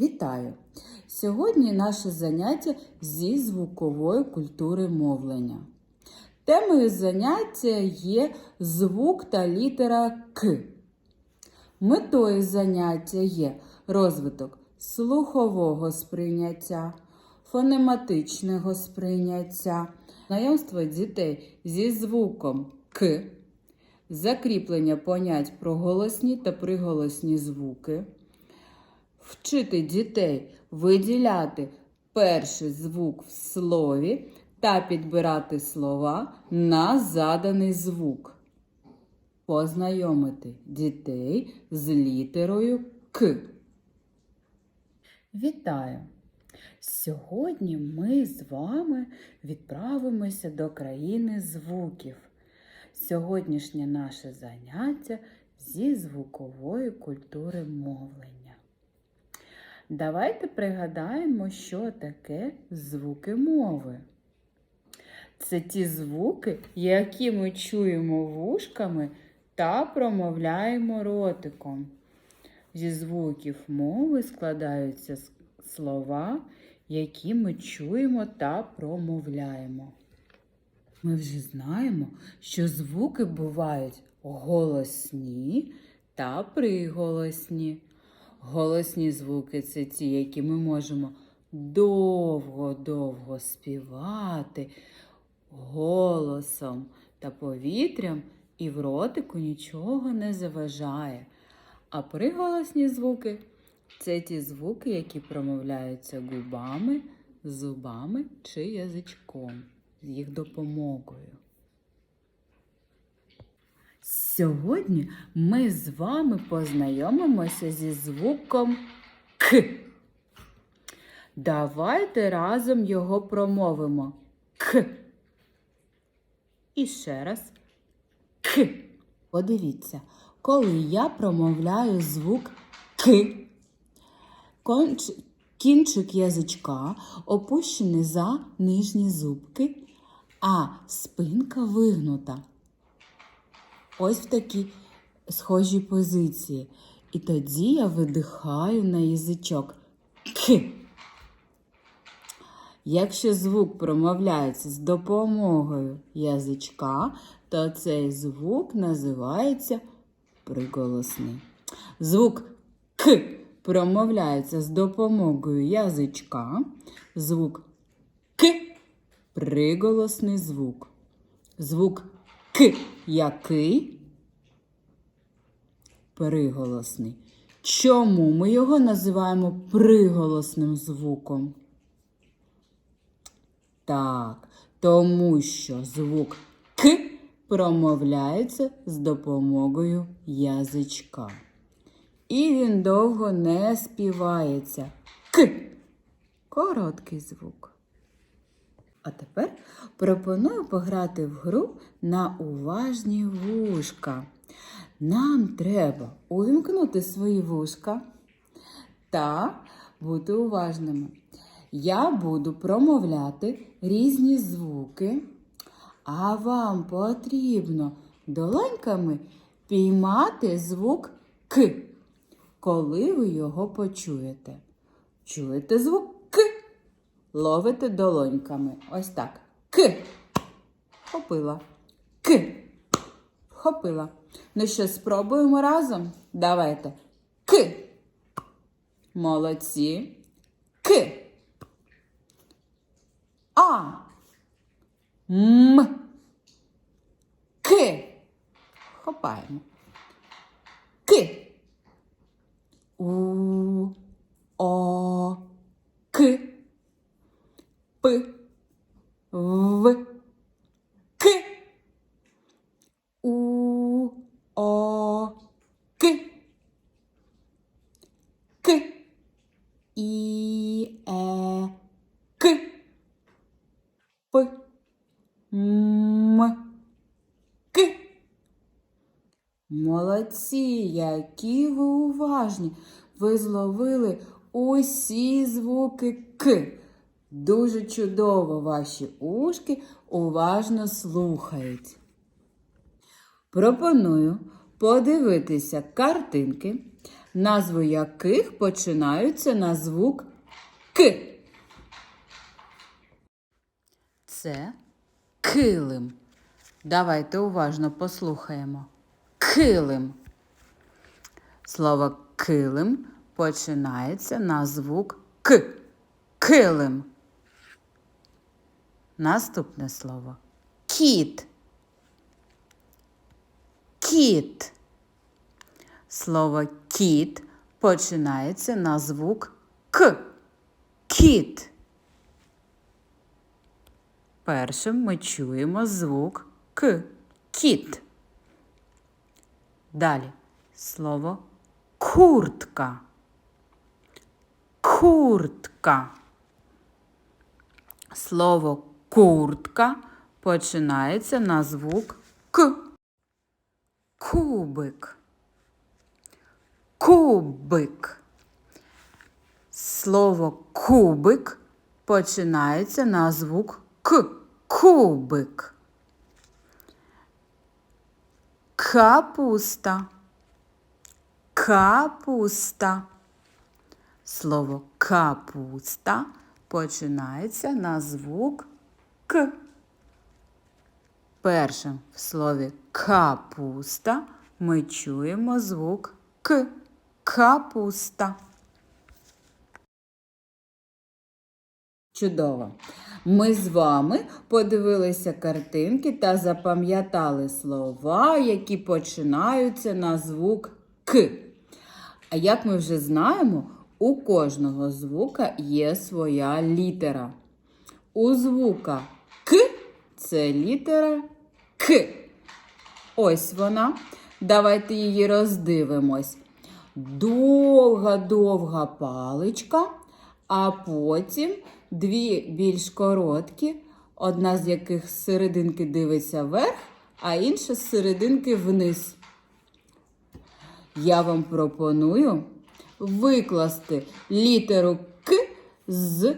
Вітаю! Сьогодні наше заняття зі звукової культури мовлення. Темою заняття є звук та літера К. Метою заняття є розвиток слухового сприйняття, фонематичного сприйняття, знайомство дітей зі звуком К, закріплення понять про голосні та приголосні звуки вчити дітей виділяти перший звук в слові та підбирати слова на заданий звук. Познайомити дітей з літерою К. Вітаю! Сьогодні ми з вами відправимося до країни звуків. Сьогоднішнє наше заняття зі звукової культури мовлення. Давайте пригадаємо, що таке звуки мови. Це ті звуки, які ми чуємо вушками та промовляємо ротиком. Зі звуків мови складаються слова, які ми чуємо та промовляємо. Ми вже знаємо, що звуки бувають голосні та приголосні. Голосні звуки це ті, які ми можемо довго-довго співати голосом та повітрям, і в ротику нічого не заважає. А приголосні звуки це ті звуки, які промовляються губами, зубами чи язичком з їх допомогою. Сьогодні ми з вами познайомимося зі звуком К. Давайте разом його промовимо. К. І ще раз К. Подивіться, коли я промовляю звук К, конч... кінчик язичка опущений за нижні зубки, а спинка вигнута. Ось в такій схожій позиції. І тоді я видихаю на язичок К. Якщо звук промовляється з допомогою язичка, то цей звук називається приголосний. Звук К промовляється з допомогою язичка. Звук К приголосний звук. Звук К який? Приголосний. Чому ми його називаємо приголосним звуком? Так, тому що звук К промовляється з допомогою язичка. І він довго не співається. К. Короткий звук. А тепер пропоную пограти в гру на уважні вушка. Нам треба увімкнути свої вушка та бути уважними. Я буду промовляти різні звуки, а вам потрібно долоньками піймати звук К, коли ви його почуєте. Чуєте звук? Ловите долоньками. Ось так. К. Хопила. К. Хопила. Ну що, спробуємо разом? Давайте. К. Молодці. К. А. М. К. Хопаємо. К. У. О. К. П. В. К. У. О. К. К. І. Е. К. П. М. К. Молодці, які ви уважні. Ви зловили усі звуки К. Дуже чудово ваші ушки уважно слухають. Пропоную подивитися картинки назви яких починаються на звук К. Це килим. Давайте уважно послухаємо. Килим. Слово килим починається на звук К. Килим. Наступне слово кіт. Кіт. Слово кіт починається на звук К. Кіт. Першим ми чуємо звук К. Кіт. Далі слово куртка. Куртка. Слово куртка починається на звук К. Кубик. Кубик. Слово кубик починається на звук К. Кубик. Капуста. Капуста. Слово капуста починається на звук К. Першим в слові капуста ми чуємо звук К. Капуста. Чудово! Ми з вами подивилися картинки та запам'ятали слова, які починаються на звук К. А як ми вже знаємо, у кожного звука є своя літера. У звука К це літера К. Ось вона. Давайте її роздивимось. Довга-довга паличка, а потім дві більш короткі, одна з яких з серединки дивиться вверх, а інша з серединки вниз. Я вам пропоную викласти літеру К з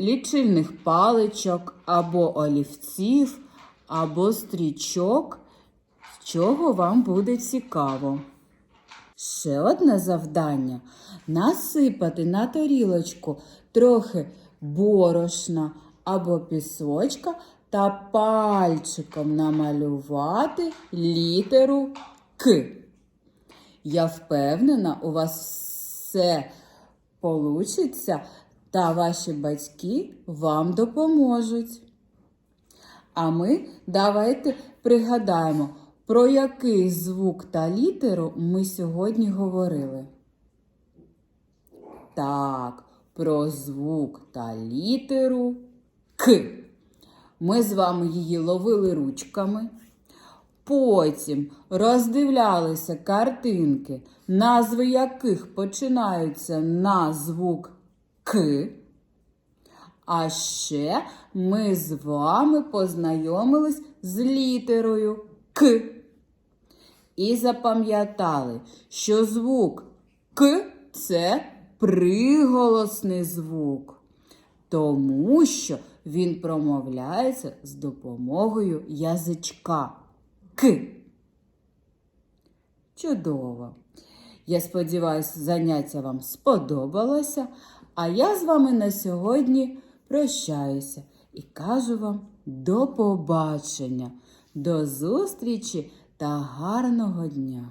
лічильних паличок або олівців, або стрічок, з чого вам буде цікаво. Ще одне завдання насипати на тарілочку трохи борошна або пісочка та пальчиком намалювати літеру К. Я впевнена, у вас все получиться, та ваші батьки вам допоможуть. А ми давайте пригадаємо, про який звук та літеру ми сьогодні говорили. Так, про звук та літеру К. Ми з вами її ловили ручками. Потім роздивлялися картинки, назви яких починаються на звук К. А ще ми з вами познайомились з літерою К. І запам'ятали, що звук К це приголосний звук, тому що він промовляється з допомогою язичка К. Чудово! Я сподіваюся, заняття вам сподобалося. А я з вами на сьогодні прощаюся і кажу вам до побачення, до зустрічі та гарного дня!